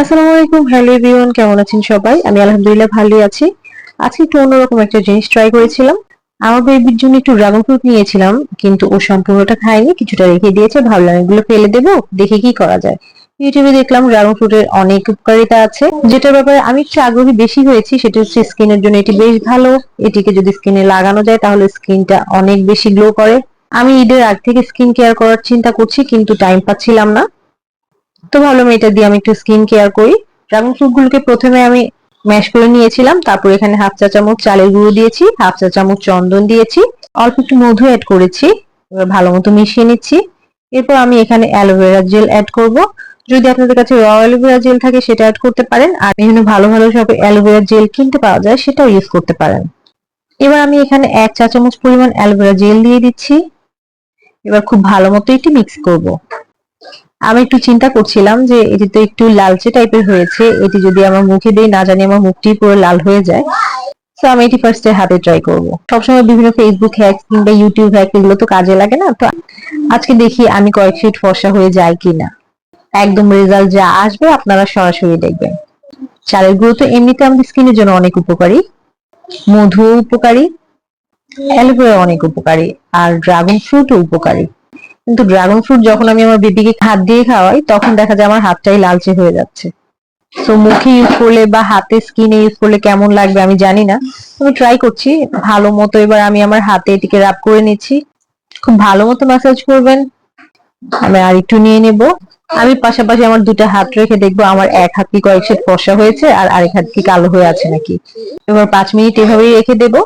আসসালামু আলাইকুম, hello everyone, কেমন আছেন সবাই? আমি আলহামদুলিল্লাহ ভালোই আছি। আজকে একটু অন্যরকম একটা জিনিস ট্রাই করেছিলাম। আমার বেবির জন্য একটু ড্রাগন ফ্রুট নিয়েছিলাম, কিন্তু ও সম্পূর্ণটা খায়নি, কিছুটা রেখে দিয়েছে, ভাবলাম এগুলো ফেলে দেবো, দেখে কি করা যায়। ইউটিউবে দেখলাম ড্রাগন ফ্রুটের অনেক উপকারিতা আছে। যেটার ব্যাপারে আমি একটু আগ্রহী বেশি হয়েছি, সেটা হচ্ছে স্কিনের জন্য এটি বেশ ভালো। এটিকে যদি স্কিনে লাগানো যায়, তাহলে স্কিনটা অনেক বেশি গ্লো করে। আমি ঈদের আগ থেকে স্কিন কেয়ার করার চিন্তা করছি, কিন্তু টাইম পাচ্ছিলাম না। তো ভাবলাম এটা দিয়ে আমি একটু স্কিন কেয়ার করি। ড্রাগন ফ্রুট গুলোকে প্রথমে আমি ম্যাশ করে নিয়েছিলাম, তারপর এখানে হাফ চা চামচ চালের গুঁড়ো দিয়েছি হাফ চা চামচ চন্দন দিয়েছি, অল্প একটু মধু অ্যাড করেছি, এবার ভালো মতো মিশিয়ে নিচ্ছি। এরপর আমি এখানে অ্যালোভেরা জেল অ্যাড করব। যদি আপনাদের কাছে র অ্যালোভেরা জেল থাকে সেটা অ্যাড করতে পারেন, আর বিভিন্ন ভালো ভালো সব অ্যালোভেরা জেল কিনতে পাওয়া যায় সেটাও ইউজ করতে পারেন। এবার আমি এখানে এক চা চামচ পরিমাণ অ্যালোভেরা জেল দিয়ে দিচ্ছি। এবার খুব ভালো মতো এটি মিক্স করব। আমি একটু চিন্তা করছিলাম যে এটি তো একটু লালচে টাইপের হয়েছে, এটি যদি আমার মুখে দিই, না জানি আমার মুখটি পুরো লাল হয়ে যায়। তো আমি এটি ফার্স্টে হাতে ট্রাই করব। সবসময় বিভিন্ন ফেসবুক হ্যাক কিংবা ইউটিউব হ্যাক এগুলো তো কাজে লাগে না? তো আজকে দেখি আমি কয়েক ফিট ফর্সা হয়ে যায় কিনা। একদম রেজাল্ট যা আসবে আপনারা সরাসরি দেখবেন। চালের গুঁড়ো তো এমনিতে আমাদের স্কিনের জন্য অনেক উপকারী। মধুও উপকারী। অ্যালোভেরা অনেক উপকারী। আর ড্রাগন ফ্রুটও উপকারী। কিন্তু ড্রাগন ফ্রুট যখন আমি আমার বেবিকে হাত দিয়ে খাওয়াই, তখন দেখা যায় আমার হাতটাই লালচে হয়ে যাচ্ছে। তো মুখে ইউজ করলে বা হাতে স্কিনে ইউজ করলে কেমন লাগবে আমি জানি না। আমি ট্রাই করছি। ভালো মতো এবার আমি আমার হাতে এটিকে রাব করে নিচ্ছি। খুব ভালো মতো ম্যাসাজ করবেন। আমি আর একটু নিয়ে নেব। আমি পাশাপাশি আমার দুটো হাত রেখে দেখব আমার এক হাত কি কয়েক সেট ফর্সা হয়েছে আর আরেক হাত কি কালো হয়ে আছে নাকি। এবার পাঁচ মিনিট এভাবেই রেখে দেবো।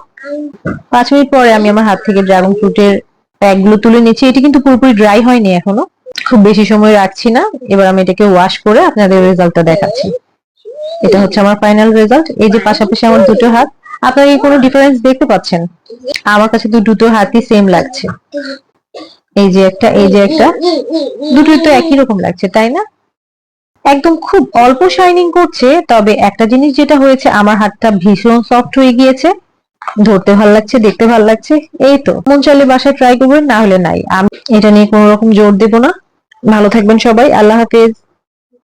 পাঁচ মিনিট পরে আমি আমার হাত থেকে ড্রাগন ফ্রুটের প্যাকগুলো তুলে নিচ্ছি। এটি কিন্তু পুরোপুরি ড্রাই হয়নি এখনও। খুব বেশি সময় রাখছি না। এবার আমি এটাকে ওয়াশ করে আপনাদের রেজাল্টটা দেখাচ্ছি। এটা হচ্ছে আমার ফাইনাল রেজাল্ট এই যে পাশাপাশি আমার দুটো হাত, আপনারা কি কোনো ডিফারেন্স দেখতে পাচ্ছেন? আমার কাছে তো দুটো হাতই সেম লাগছে। এই যে একটা, এই যে একটা, দুটোই তো একই রকম লাগছে, তাই না? একদম খুব অল্প শাইনিং করছে, তবে একটা জিনিস যেটা হয়েছে, আমার হাতটা ভীষণ সফট হয়ে গিয়েছে। ধরতে ভালো লাগছে, দেখতে ভালো লাগছে, এই তো। মন চাইলে বাসায় ট্রাই করবেন, না হলে নাই। আমি এটা নিয়ে কোনো রকম জোর দেব না। ভালো থাকবেন সবাই, আল্লাহ হাফেজ।